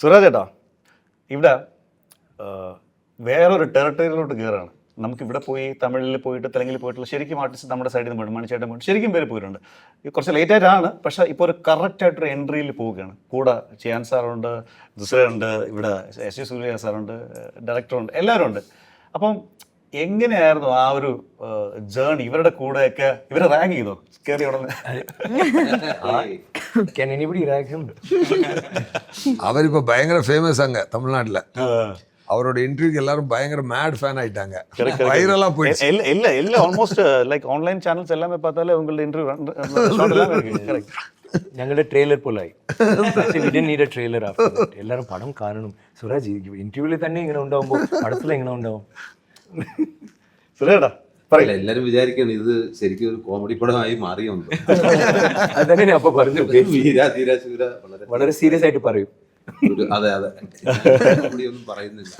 സുരാജ് ചേട്ടാ ഇവിടെ വേറൊരു ടെറിട്ടറിയിലോട്ട് കയറുകയാണ് നമുക്ക് ഇവിടെ പോയി തമിഴിൽ പോയിട്ട് തെലുങ്കിൽ പോയിട്ടുള്ള ശരിക്കും ആർട്ടിസ്റ്റ് നമ്മുടെ സൈഡിൽ നിന്ന് പോയിട്ട് മണിച്ചേട്ടൻ പോയിട്ട് ശരിക്കും പേര് പോയിട്ടുണ്ട്. കുറച്ച് ലേറ്റ് ആയിട്ടാണ് പക്ഷെ ഇപ്പോൾ ഒരു കറക്റ്റ് ആയിട്ടൊരു എൻട്രിയിൽ പോവുകയാണ്. കൂടെ ചെയ്യാൻ സാറുണ്ട് ദുസറുണ്ട് ഇവിടെ എസ് ജി സൂര്യ സാറുണ്ട് ഡയറക്ടറുണ്ട് എല്ലാവരും ഉണ്ട് അപ്പം എങ്ങനെയായിരുന്നു ആ ഒരു ജേണി ഇവരുടെ കൂടെയൊക്കെ ഇവരെ റാങ്ക് ചെയ്തോ കയറി ഉടനെ Can anybody rag him? அவரிப்போ பயங்கர ஃபேமஸ் அங்க தமிழ்நாட்டுல ആ. அவரோட இன்டர்வியூக்கு எல்லாரும் பயங்கர மேட் ஃபேன் ஆயிட்டாங்க Correct, correct. வைரலா போயிடுச்சு எ- இல்ல இல்ல இல்ல ஆல்மோஸ்ட் லைக் ஆன்லைன் சேனல்ஸ் எல்லாமே பார்த்தாலே உங்களோட இன்டர்வியூ கரெக்ட் ഞങ്ങളുടെ ട്രെയിലർ പോലായി പക്ഷേ we'd need a trailer after that എല്ലാവരും പടം കാണണം സുരാജ് ഇന്റർവ്യൂവിൽ തന്നെ ഇങ്ങനെ ഉണ്ടാവുമ്പോൾ പടത്തിൽ എങ്ങനെ ഉണ്ടാവും സുരേടാ എല്ലാരും വിചാരിക്കണം ഇത് ശരിക്കും ഒരു കോമഡി പടമായി മാറിയൊന്നും. അതന്നെ ഞാൻ അപ്പൊ പറഞ്ഞു വീര ധീര ശൂര വളരെ വളരെ സീരിയസ് ആയിട്ട് പറയും. ഒരു അതെ അതെ. ഒന്നും പറയുന്നില്ല.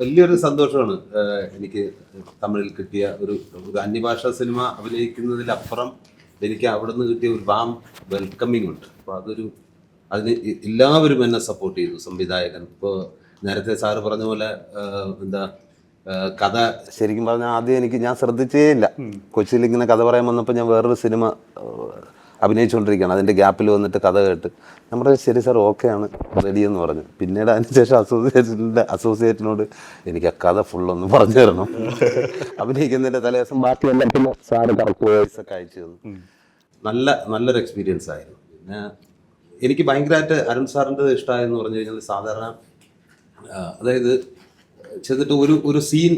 വലിയൊരു സന്തോഷമാണ് എനിക്ക് തമിഴിൽ കിട്ടിയ ഒരു ഒരു അന്യഭാഷാ സിനിമ അഭിനയിക്കുന്നതിലപ്പുറം എനിക്ക് അവിടുന്ന് കിട്ടിയ ഒരു വാം വെൽക്കമിങ് ഉണ്ട്. അപ്പോൾ അതൊരു അതിന് എല്ലാവരും എന്നെ സപ്പോർട്ട് ചെയ്തു സംവിധായകൻ. ഇപ്പോൾ നേരത്തെ സാറ് പറഞ്ഞ പോലെ എന്താ കഥ ശരിക്കും പറഞ്ഞാൽ ആദ്യം എനിക്ക് ഞാൻ ശ്രദ്ധിച്ചേ ഇല്ല. കൊച്ചിയിൽ ഇങ്ങനെ കഥ പറയാൻ വന്നപ്പോൾ ഞാൻ വേറൊരു സിനിമ അഭിനയിച്ചുകൊണ്ടിരിക്കുകയാണ് അതിന്റെ ഗ്യാപ്പിൽ വന്നിട്ട് കഥ കേട്ട്. നമ്മൾ ശരി സാർ ഓക്കെയാണ് റെഡി എന്ന് പറഞ്ഞു. പിന്നീട് അതിനുശേഷം അസോസിയേഷന്റെ അസോസിയേറ്റിനോട് എനിക്ക് ആ കഥ ഫുള്ളൊന്ന് പറഞ്ഞു തരണം. അഭിനയിക്കുന്നതിന്റെ തലേദിവസം ബാക്കിയെല്ലാം പിന്നെ സാറ് കറക്റ്റ് വോയിസ് ഒക്കെ അയച്ചു തന്നു. നല്ല നല്ലൊരു എക്സ്പീരിയൻസ് ആയിരുന്നു. പിന്നെ എനിക്ക് ഭയങ്കരമായിട്ട് അരുൺ സാറിന്റെ ഇഷ്ടമായെന്ന് പറഞ്ഞു കഴിഞ്ഞാൽ സാധാരണ അതായത് ചെന്നിട്ട് ഒരു ഒരു സീൻ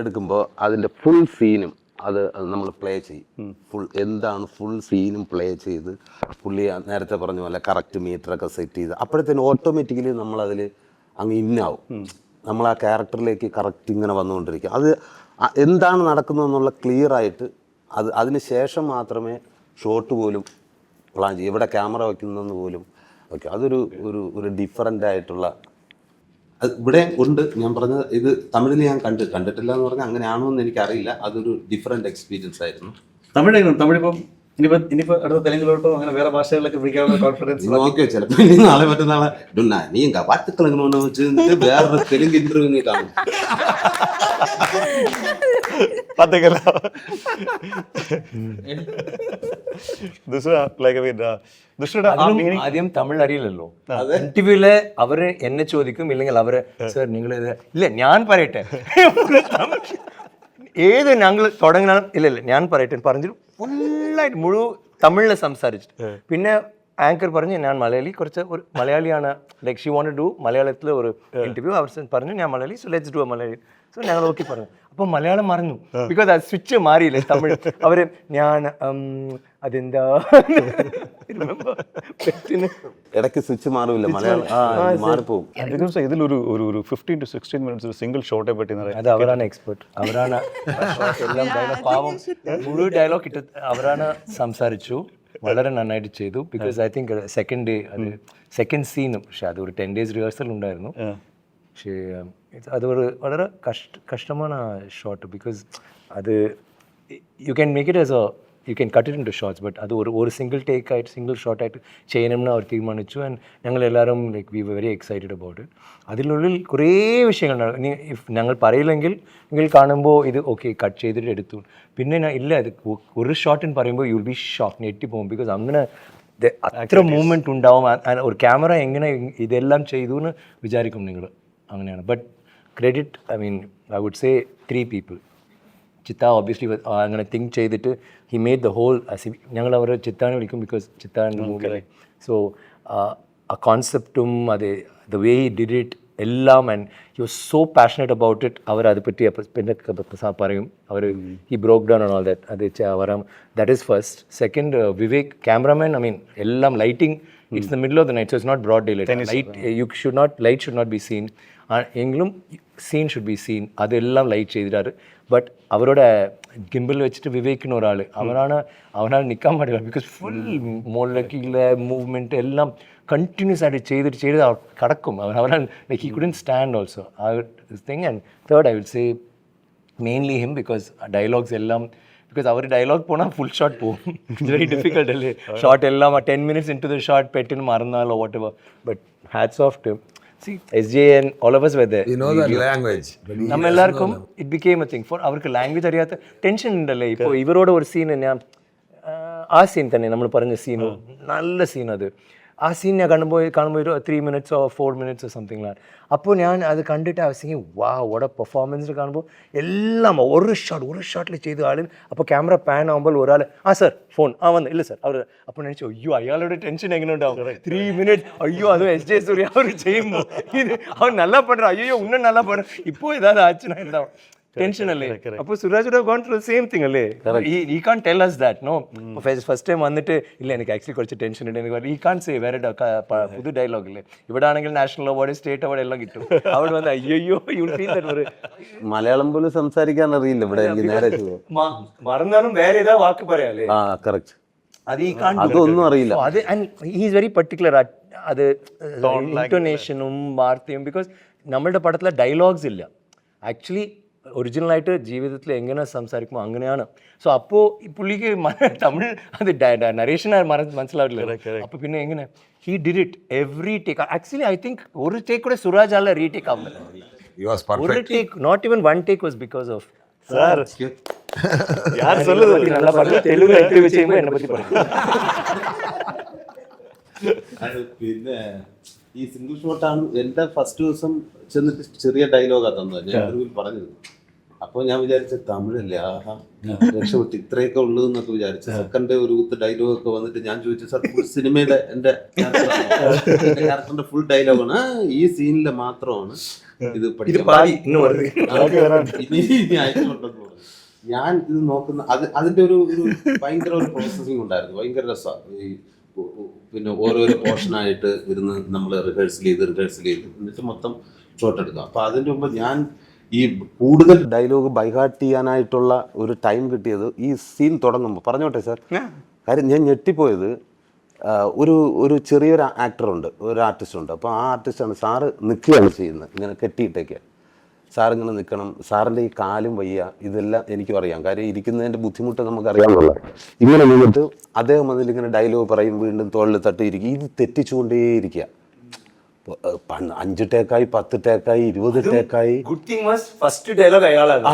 എടുക്കുമ്പോൾ അതിന്റെ ഫുൾ സീനും അത് നമ്മൾ പ്ലേ ചെയ്യും. ഫുൾ എന്താണ് ഫുൾ സീനും പ്ലേ ചെയ്ത് പുള്ളി നേരത്തെ പറഞ്ഞ പോലെ കറക്റ്റ് മീറ്ററൊക്കെ സെറ്റ് ചെയ്ത് അപ്പോഴത്തേനും ഓട്ടോമാറ്റിക്കലി നമ്മളതിൽ അങ്ങ് ഇന്നാവും നമ്മൾ ആ ക്യാരക്ടറിലേക്ക് കറക്റ്റ് ഇങ്ങനെ വന്നുകൊണ്ടിരിക്കും. അത് എന്താണ് നടക്കുന്നതെന്നുള്ള ക്ലിയർ ആയിട്ട് അത് അതിന് ശേഷം മാത്രമേ ഷോട്ട് പോലും പ്ലാൻ ചെയ്യും. എവിടെ ക്യാമറ വയ്ക്കുന്നതെന്ന് പോലും ഓക്കെ അതൊരു ഒരു ഒരു ഡിഫറന്റ് ആയിട്ടുള്ള അത് ഇവിടെ ഉണ്ട്. ഞാൻ പറഞ്ഞത് ഇത് തമിഴിൽ ഞാൻ കണ്ട് കണ്ടിട്ടില്ല എന്ന് പറഞ്ഞാൽ അങ്ങനെയാണോ എന്ന് എനിക്കറിയില്ല. അതൊരു ഡിഫറെന്റ് എക്സ്പീരിയൻസ് ആയിരുന്നു. തമിഴ് എങ്ങനെ? ഇനിയിപ്പോ ഇനിയിപ്പോ അടുത്ത തെലുങ്കിലോട്ടോ അങ്ങനെ വേറെ ഭാഷകളിലൊക്കെ വിളിക്കാനുള്ള കോൺഫിഡൻസ് നോക്കിയോ നാളെ മറ്റന്നാളെ നീ എങ്ക വാർത്തകൾ എങ്ങനെ ഒன்று വെച്ച് വേറൊരു തെലുങ്ക് ഇന്റർവ്യൂ നീ കാണും. പാത്തേക്കല്ല ആദ്യം തമിഴ് അറിയില്ലല്ലോ. ഇന്റർവ്യൂൽ അവർ എന്നെ ചോദിക്കും ഇല്ലെങ്കിൽ അവർ സർ നിങ്ങൾ ഇല്ല ഞാൻ പറയട്ടെ. ഏത് ഞങ്ങൾ തുടങ്ങണം ഇല്ല ഇല്ല ഞാൻ പറയട്ടെ പറഞ്ഞിട്ട് ഫുള്ളായിട്ട് മുഴുവൻ തമിഴിൽ സംസാരിച്ചിട്ട്. പിന്നെ ആങ്കർ പറഞ്ഞു ഞാൻ മലയാളി. കുറച്ച് ഒരു മലയാളിയാണ്. ലൈക്ക് ഷി വോണ്ട് ഡു മലയാളത്തിൽ ഒരു ഇന്റർവ്യൂ അവർ പറഞ്ഞു ഞാൻ Malayali so let's do Malayali. So ഞങ്ങൾ ഓക്കെ പറഞ്ഞു. അപ്പോൾ മലയാളം മറന്നു. ബിക്കോസ് ആ സ്വിച്ച് മാറിയില്ലേ തമിഴ്. അവർ ഞാൻ അതെന്താ? ഇടയ്ക്ക് സ്വിച്ച് മാറില്ല? മലയാളം മാറിപ്പോവും. ദിവസം ഇതിലൊരു ഒരു ഒരു ഫിഫ്റ്റീൻ ടു സിക്സ്റ്റീൻ മിനിറ്റ്സ് ഒരു സിംഗിൾ ഷോട്ടെ പറ്റി എന്ന് അത് അവരാണ് എക്സ്പെർട്ട് അവരാണ് എല്ലാം പാവം. മുഴുവൻ ഡയലോഗ് ഇട്ട് അവരാണ് സംസാരിച്ചു. വളരെ നന്നായിട്ട് ചെയ്തു. Because I think second day അത് സെക്കൻഡ് സീനും പക്ഷെ അത് ഒരു ടെൻ ഡേയ്സ് റിഹേഴ്സൽ ഉണ്ടായിരുന്നു. പക്ഷേ ഇത് അത് ഒരു വളരെ കഷ്ട കഷ്ടമാണ് ഷോട്ട് ബിക്കോസ് അത് you can make it as a you can cut it into shorts but അത് ഒരു ഒരു സിംഗിൾ ടേക്ക് ആയിട്ട് സിംഗിൾ ഷോട്ടായിട്ട് ചെയ്യണമെന്ന് അവർ തീരുമാനിച്ചു. ആൻഡ് ഞങ്ങൾ എല്ലാവരും like we very excited about it അതിനുള്ളിൽ കുറേ വിഷയങ്ങളുണ്ടാകും ഇഫ് ഞങ്ങൾ പറയില്ലെങ്കിൽ നിങ്ങൾ കാണുമ്പോൾ ഇത് ഓക്കെ കട്ട് ചെയ്തിട്ട് എടുത്തു. പിന്നെ ഞാൻ ഇല്ല ഇത് ഒരു ഒരു എന്ന് പറയുമ്പോൾ യു വിൽ ബി ഷോക്ക് ഞെട്ടി പോകും. ബിക്കോസ് അങ്ങനെ അത്ര മൂവ്മെന്റ് ഉണ്ടാവും. ഒരു ക്യാമറ എങ്ങനെ ഇതെല്ലാം ചെയ്തു എന്ന് വിചാരിക്കും നിങ്ങൾ. അങ്ങനെയാണ്. But credit I mean I would say three people ചിത്ത ഒബ്വിയസ്ലി അങ്ങനെ തിങ്ക് ചെയ്തിട്ട് ഹി മേഡ് ദ ഹോൾ ഞങ്ങൾ അവരെ ചിത്താനെ വിളിക്കും ബിക്കോസ് ചിത്താന്റെ മൂവി സോ ആ കോൺസെപ്റ്റും അത് the way he did it എല്ലാം and you was so passionate about it അവർ അത് പറ്റി പിന്നെ പറയും അവർ he broke down on all that അത് വരാം. That is first second Vivek cameraman I mean എല്ലാം lighting it's the middle of the night so it's not broad daylight you should not light should not be seen എങ്കിലും seen should be seen അതെല്ലാം light ചെയ്തിട്ടാറ് but അവരുടെ gimbal വെച്ചിട്ട് വിവേക്കുന്ന ഒരാൾ അവനാണ് അവനാൽ നിൽക്കാൻ പാടില്ല. ബിക്കോസ് ഫുൾ മുകളിലേക്കുള്ള മൂവ്മെന്റ് എല്ലാം കണ്ടിന്യൂസ് ആയിട്ട് ചെയ്തിട്ട് ചെയ്ത് കടക്കും. അവൻ അവനാൽ like he couldn't stand also ആ thing and third I will say mainly him because dialogues എല്ലാം ബിക്കോസ് അവർ ഡയലോഗ് പോണാൽ ഫുൾ ഷോട്ട് പോകും വെരി ഡിഫിക്കൽട്ട് അല്ലേ? ഷോട്ട് എല്ലാം ten minutes into the shot പെട്ടിന് മറന്നാലോ whatever but hats off to S J N all of as whether language നമ്മ എല്ലാവർക്കും it became a thing for അവർക്ക് language അറിയാത്ത tension ഉണ്ടല്ലേ? ഇപ്പോൾ ഇവരോട് ഒരു സീൻ ഞാൻ ആ സീൻ തന്നെ നമ്മൾ പറഞ്ഞ സീൻ നല്ല സീൻ അത്. ആ സീൻ ഞാൻ കണ്ടുപോയി കാണുമ്പോൾ ഒരു ത്രീ മിനിറ്റ്സോ ഫോർ മിനിറ്റ്സോ സംതിങ് ആണ് അപ്പോൾ ഞാൻ അത് കണ്ടിട്ട് ആ സീൻ വാ ഓടെ പെർഫോമൻസ് കാണുമ്പോൾ എല്ലാം ഒരു ഷോട്ട് ഒരു ഷോട്ടിൽ ചെയ്ത ആളും അപ്പോൾ ക്യാമറ പാൻ ആകുമ്പോൾ ഒരാൾ ആ സർ ഫോൺ ആ വന്ന് ഇല്ല സാർ അവർ അപ്പോൾ നടിച്ചു അയ്യോ അയാളുടെ ടെൻഷൻ എങ്ങനെ ഉണ്ടാവും ത്രീ മിനിറ്റ് അയ്യോ അത് എസ് ജെ സൂര്യ അവർ ചെയ്യുമ്പോൾ ഇത് അവൻ നല്ല പണ്ടു അയ്യോ ഉന്ന നല്ല പണ്ടു ഇപ്പോൾ ഇതാ ആച്ചനായിട്ടുണ്ടാവും ಟೆನ್ಷನ್ ಅಲ್ಲಿ ಅಪ್ಪ gone through same thing ಅಲ್ಲೇ he, he can't tell us that no? First, വന്നിട്ട് ഇല്ല എനിക്ക് ആക്ച്വലി കുറച്ച് ടെൻഷൻ ഉണ്ട്. എനിക്ക് he can't say വേറെ പുതു ഡയലോഗ് ഇല്ലേ? ഇവിടെ ആണെങ്കിൽ നാഷണൽ അവാർഡ് സ്റ്റേറ്റ് അവാർഡ് എല്ലാം കിട്ടും. അവിടെ വന്ന് അയ്യോ യു ഫീൽ മലയാളം പോലും സംസാരിക്കാൻ അറിയില്ല ഇവിടെ നേരെ മറന്നാലും വേറെ ഏതാ വാക്ക് പറയാല്ലേ ആ അത് ഈ അതൊന്നും അറിയില്ല. അത് വാർത്തയും ബിക്കോസ് നമ്മളുടെ പടത്തിലെ ഡയലോഗ്സ് ഇല്ല. ആക്ച്വലി ഒറിജിനലായിട്ട് ജീവിതത്തിൽ എങ്ങനെ സംസാരിക്കുമോ അങ്ങനെയാണ് സോ അപ്പോൾ ഈ പുള്ളിക്ക് മ- തമിഴ് അത് നരേഷൻ മനസ്സിലാവില്ല അപ്പോൾ പിന്നെ എങ്ങനെ he did it every take actually I think ഒരു ടേക്ക് കൂടെ സുരാജ് ആളെ റീടേക്ക് ആവുന്നില്ല யூ வாஸ் ஒரு perfect take not even one take was because of sir யார் சொல்லுது நல்லா பாருங்க தெலுங்கு இன்டர்வியூ ചെയ്യുമ്പോൾ എന്നെ പറ്റി പറയും അത് പിന്നെ ഈ സിംഗിൾ ഷോട്ടാണ് എൻ്റെ ഫസ്റ്റ് ദിവസം ചെന്നിട്ട് ചെറിയ ഡയലോഗ് തന്നത്. ഞാൻ ഇന്റർവ്യൂവിൽ പറഞ്ഞിരുന്നു. അപ്പോൾ ഞാൻ വിചാരിച്ച തമിഴല്ലേ ആഹാ രക്ഷപ്പെട്ട്. ഇത്രയൊക്കെ ഉള്ളു എന്നൊക്കെ വിചാരിച്ച. സെക്കൻഡ് ഒരു കുത്ത് ഡയലോഗ് ഒക്കെ വന്നിട്ട് ഞാൻ ചോദിച്ചു സാർ ഫുൾ സിനിമയുടെ എന്റെ ക്യാരക്ടറിന്റെ ഫുൾ ഡയലോഗാണ് ഈ സീനിൽ മാത്രമാണ് ഇത് ഞാൻ ഇത് നോക്കുന്ന അത് അതിന്റെ ഒരു ഒരു ഭയങ്കര ഒരു പ്രോസസ്സിംഗ് ഉണ്ടായിരുന്നു. ഭയങ്കര രസമാണ് ഈ പിന്നെ ഓരോരോ പോർഷനായിട്ട് ഇരുന്ന് നമ്മൾ റിഹേഴ്സൽ ചെയ്ത് റിഹേഴ്സൽ ചെയ്ത്. എന്നിട്ട് മൊത്തം ഷോട്ട് എടുക്കാം അപ്പൊ അതിന്റെ മുമ്പ് ഞാൻ ഈ കൂടുതൽ ഡയലോഗ് ബൈഹാർട്ട് ചെയ്യാനായിട്ടുള്ള ഒരു ടൈം കിട്ടിയത് ഈ സീൻ തുടങ്ങുമ്പോൾ പറഞ്ഞോട്ടെ സാർ? കാര്യം ഞാൻ ഞെട്ടിപ്പോയത് ഒരു ഒരു ചെറിയൊരു ആക്ടറുണ്ട് ഒരു ആർട്ടിസ്റ്റ് ഉണ്ട് അപ്പോൾ ആ ആർട്ടിസ്റ്റാണ് സാറ് നിൽക്കുകയാണ് ചെയ്യുന്നത് ഇങ്ങനെ കെട്ടിയിട്ടേക്ക്. സാറിങ്ങനെ ഇങ്ങനെ നിൽക്കണം സാറിന്റെ ഈ കാലും വയ്യ ഇതെല്ലാം എനിക്കും അറിയാം. കാര്യം ഇരിക്കുന്നതിന്റെ ബുദ്ധിമുട്ട് നമുക്ക് അറിയാമെന്നുള്ള ഇങ്ങനെ നിന്നിട്ട് അദ്ദേഹം അതിൽ ഇങ്ങനെ ഡയലോഗ് പറയും വീണ്ടും തോളിൽ തട്ടി ഇരിക്കും ഇത് തെറ്റിച്ചുകൊണ്ടേയിരിക്കുക. അഞ്ച് ടേക്കായി പത്ത് ടേക്കായി ഇരുപത് ടേക്കായി. ഫസ്റ്റ് ഡയലോഗ് അയാളാണ്.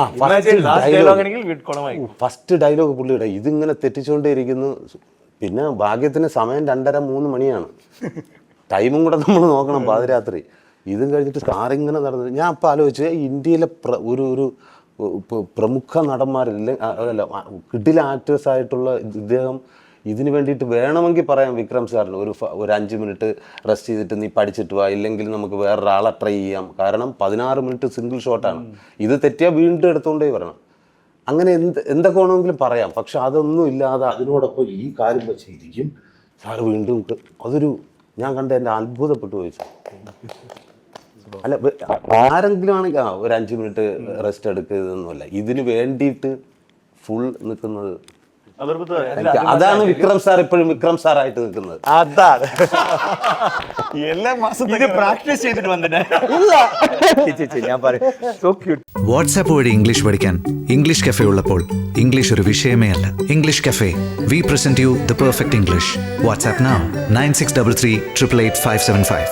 ഫസ്റ്റ് ഡയലോഗ് പുള്ളിയുടെ ഇതിങ്ങനെ തെറ്റിച്ചുകൊണ്ടേയിരിക്കുന്നു പിന്നെ ഭാഗ്യത്തിന് സമയം രണ്ടര മൂന്ന് മണിയാണ്. ടൈമും കൂടെ നമ്മൾ നോക്കണം പാതിരാത്രി. ഇതും കഴിഞ്ഞിട്ട് സാറിങ്ങനെ നടന്നത് ഞാൻ അപ്പം ആലോചിച്ചു ഇന്ത്യയിലെ പ്ര- ഒരു ഒരു പ്രമുഖ നടന്മാരില്ല അതല്ല കിടില ആക്ടേഴ്സ് ആയിട്ടുള്ള ഇദ്ദേഹം ഇതിന് വേണ്ടിയിട്ട് വേണമെങ്കിൽ പറയാം വിക്രം സാറിന്. ഒരു ഒരു അഞ്ച് മിനിറ്റ് റെസ്റ്റ് ചെയ്തിട്ട് നീ പഠിച്ചിട്ട് വാ. ഇല്ലെങ്കിൽ നമുക്ക് വേറൊരാളെ ട്രൈ ചെയ്യാം. കാരണം പതിനാറ് മിനിറ്റ് സിംഗിൾ ഷോട്ടാണ് ഇത് തെറ്റിയാൽ വീണ്ടും എടുത്തുകൊണ്ടേ വരണം. അങ്ങനെ എന്ത് എന്തൊക്കെ വേണമെങ്കിലും പറയാം. പക്ഷെ അതൊന്നും ഇല്ലാതെ അതിനോടൊപ്പം ഈ കാര്യം വെച്ചിരിക്കും സാറ് വീണ്ടും ക- അതൊരു ഞാൻ കണ്ട എന്റെ അത്ഭുതപ്പെട്ടു പോയി സാർ. അല്ല ആരെങ്കിലും ആണെങ്കിൽ ആ ഒരു അഞ്ച് മിനിറ്റ് റെസ്റ്റ് എടുക്കുന്നൊന്നുമല്ല ഇതിന് വേണ്ടിയിട്ട് ഫുൾ നിൽക്കുന്നത് അതാണ് വിക്രം സാർ ഇപ്പോഴും വിക്രം സാർ ആയിട്ട് നിൽക്കുന്നത്. അതാണ്. എല്ലാ മാസം ഇത് പ്രാക്ടീസ് ചെയ്തിട്ട് വന്നിട്ട്. ഞാൻ പറയും. സോ ക്യൂട്ട് വാട്സാപ്പ് വഴി ഇംഗ്ലീഷ് പഠിക്കാൻ ഇംഗ്ലീഷ് കഫേ ഉള്ളപ്പോൾ ഇംഗ്ലീഷ് ഒരു വിഷയമേ അല്ല. English cafe. We present you the perfect English WhatsApp nine six double three triple eight five seven five